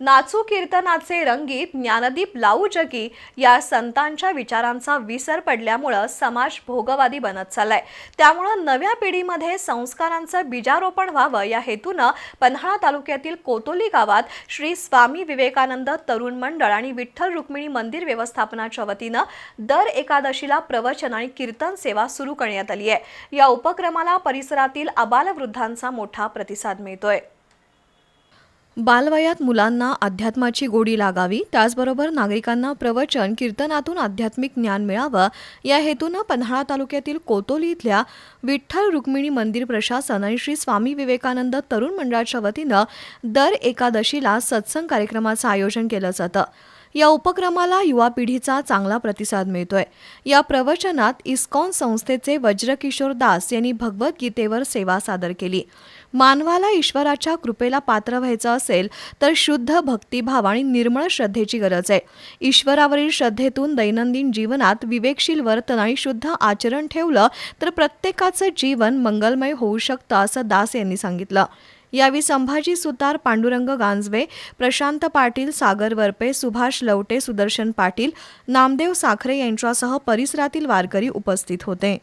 नाचू कीर्तनाचे रंगीत ज्ञानदीप लावू जगी या संतांच्या विचारांचा विसर पडल्यामुळं समाज भोगवादी बनत चाललाय. त्यामुळं नव्या पिढीमध्ये संस्कारांचं बीजारोपण व्हावं या हेतूनं पन्हाळा तालुक्यातील कोतोली गावात श्री स्वामी विवेकानंद तरुण मंडळ आणि विठ्ठल रुक्मिणी मंदिर व्यवस्थापनाच्या वतीनं दर एकादशीला प्रवचन आणि कीर्तन सेवा सुरू करण्यात आली आहे. या उपक्रमाला परिसरातील आबालवृद्धांचा मोठा प्रतिसाद मिळतोय. बालवयात मुलांना अध्यात्माची गोडी लागावी त्याचबरोबर नागरिकांना प्रवचन कीर्तनातून आध्यात्मिक ज्ञान मिळावं या हेतूनं पन्हाळा तालुक्यातील कोतोली इथल्या विठ्ठल रुक्मिणी मंदिर प्रशासन आणि श्री स्वामी विवेकानंद तरुण मंडळाच्या वतीनं दर एकादशीला सत्संग कार्यक्रमाचं आयोजन केलं जातं. या उपक्रमाला युवा पिढीचा चांगला प्रतिसाद मिळतोय. या प्रवचनात इस्कॉन संस्थेचे वज्रकिशोर दास यांनी भगवद्गीतेवर सेवा सादर केली. मानवाला ईश्वराच्या कृपेला पात्र व्हायचं असेल तर शुद्ध भक्तिभाव आणि निर्मळ श्रद्धेची गरज आहे. ईश्वरावरील श्रद्धेतून दैनंदिन जीवनात विवेकशील वर्तन आणि शुद्ध आचरण ठेवलं तर प्रत्येकाचं जीवन मंगलमय होऊ शकतं असं दास यांनी सांगितलं. यावेळी संभाजी सुतार पांडुरंग गांजवे प्रशांत पाटील सागर वरपे सुभाष लवटे सुदर्शन पाटील नामदेव साखरे यांच्यासह परिसरातील वारकरी उपस्थित होते.